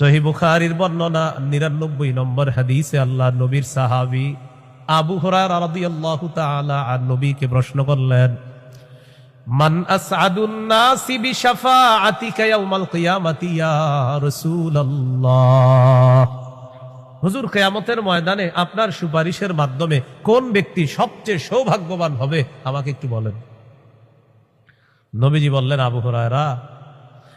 সহি বর্ণনা নিরানব্বই নম্বর হাদিসে আল্লাহ নবীর সাহাবি আবু হরার রাদিয়াল্লাহু তাআলা আর নবীকে প্রশ্ন করলেন হুজুর, কিয়ামতের ময়দানে আপনার সুপারিশের মাধ্যমে কোন ব্যক্তি সবচেয়ে সৌভাগ্যবান হবে আমাকে একটু বলেন। নবীজি বললেন, আবু হুরায়রা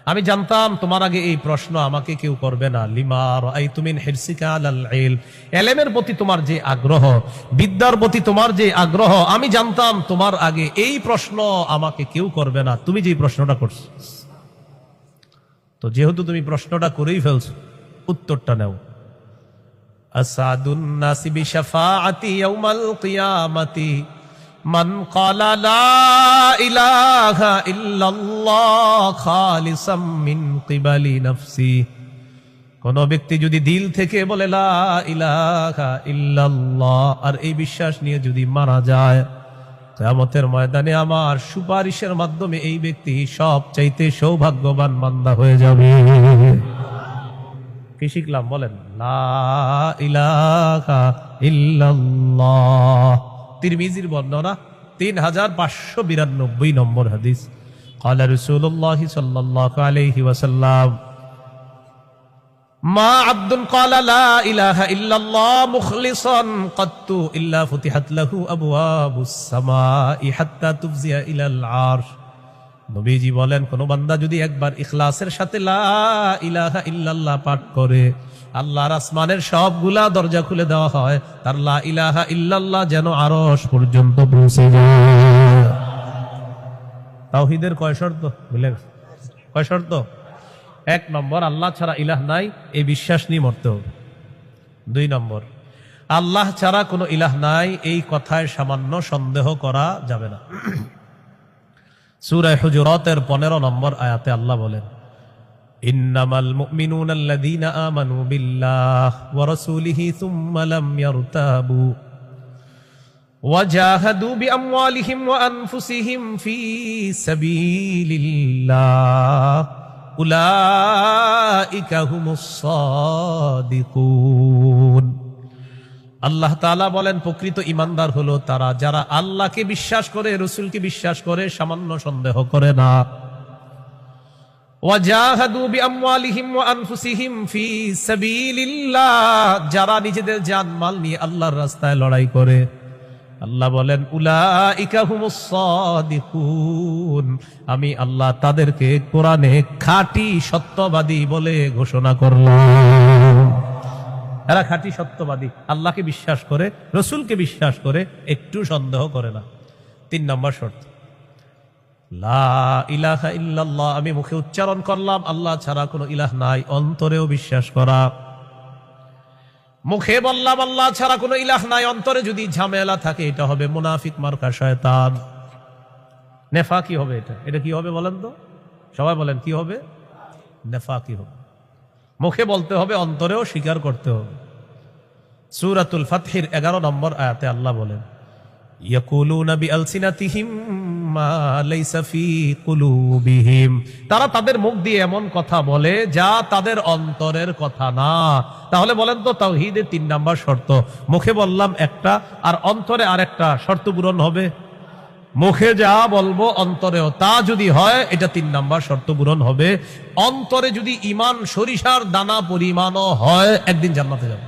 আমি জানতাম তোমার আগে এই প্রশ্ন আমাকে কেউ করবে না। লিমার আই হিরসিকা এলেমের প্রতি তোমার যে আগ্রহ, বিদ্যার প্রতি তোমার যে আগ্রহ, আমি জানতাম তোমার আগে এই প্রশ্ন আমাকে কেউ করবে না। তুমি যে প্রশ্নটা করছ, তো যেহেতু তুমি প্রশ্নটা করেই ফেলছো, উত্তরটা নাও। আসাদুন নাসি বিশাফাআতি ইয়াউমাল কিয়ামাতি। মান ক্বালা লা ইলাহা ইল্লাল্লাহ খালিসাম মিন কিবালি নাফসি। কোন ব্যক্তি যদি দিল থেকে বলে লা ইল্লাল্লাহ, আর এই বিশ্বাস নিয়ে যদি মারা যায়, কিয়ামতের ময়দানে আমার সুপারিশের মাধ্যমে এই ব্যক্তি সব চাইতে সৌভাগ্যবান মান্দা হয়ে যাবে। কি শিখলাম বলেন? লা ইল্লাল্লাহ। তিরমিজির বর্ণনা তিন হাজার পাঁচশো বিরানব্বই নম্বর হাদিস। কালা রসুল্লাহ সাল্লাহ আলহি ওয়াসাল্লাম মা আব্দুল কালা লা ইলাহা ইল্লাল্লাহ মুখলিসান কাত্তু ইল্লা ফুতিহাত লাহু আবওয়াবুস সামাই হাত্তা তুফজিয়া ইলাল আরশ। নবীজি বলেন, কোন বান্দা যদি একবার ইখলাসের সাথে ইলাহা ইল্লাল্লাহ পাঠ করে, আল্লাহর আসমানের সবগুলা দরজা খুলে দেওয়া হয়, তার লা ইলাহা ইল্লাল্লাহ যেন আরশ পর্যন্ত পৌঁছে যায়। তাওহীদের কয় শর্ত? বুঝলে কয় শর্ত? এক নম্বর, আল্লাহ ছাড়া ইলাহ নাই এই বিশ্বাস নিয়ে মরতে হবে। দুই নম্বর, আল্লাহ ছাড়া কোনো ইলাহ নাই, এই কথায় সামান্য সন্দেহ করা যাবে না। সূরা হুজুরাতের 15 নম্বর আয়াতে আল্লাহ বলেন ইন্নামাল মুমিনুনা আল্লাযীনা আমানু বিল্লাহ ওয়া রাসূলিহি সুম্মা লাম ইয়ারতাবু وجاهدوا بأموالهم وأنفسهم في سبيل الله أولئك هم الصادقون আল্লাহ তাআলা বলেন, প্রকৃত ইমানদার হলো তারা, যারা আল্লাহকে বিশ্বাস করে, রসুলকে বিশ্বাস করে, সামান্য সন্দেহ করে না। যারা নিজেদের জানমাল নিয়ে আল্লাহর রাস্তায় লড়াই করে। আল্লাহ বলেন আমি আল্লাহ তাদেরকে কোরআনে খাঁটি সত্যবাদী বলে ঘোষণা করলাম। এরা খাঁটি সত্যবাদী। আল্লাহকে বিশ্বাস করে, রসুলকে বিশ্বাস করে, একটু সন্দেহ করে না। তিন নম্বর শর্ত। ইলাহা আমি মুখে উচ্চারণ করলাম, আল্লাহ ছাড়া কোনো ইলাহ নাই, অন্তরেও বিশ্বাস করা। মুখে বললাম, আল্লাহ ছাড়া কোনো ইলাহ নাই, অন্তরে যদি ঝামেলা থাকে, এটা হবে মুনাফিক মার্কা শয়তান। নেফা কি হবে এটা। এটা কি হবে বলেন তো? সবাই বলেন, কি হবে? নেফা কি হবে। মুখে বলতে হবে, অন্তরেও স্বীকার করতে হবে। সুরাতুল ফাতহির এগারো নম্বর আয়াতে আল্লাহ বলেন তারা তাদের মুখ দিয়ে এমন কথা বলে যা তাদের অন্তরের কথা না। তাহলে বলেন তো, তাওহীদের তিন নাম্বার শর্ত। মুখে বললাম একটা, আর অন্তরে আরেকটা শর্ত পূরণ হবে। মুখে যা বলব অন্তরেও তা যদি হয়, এটা তিন নাম্বার শর্ত পূরণ হবে। অন্তরে যদি ইমান সরিষার দানা পরিমাণও হয়, একদিন জান্নাতে যাবে।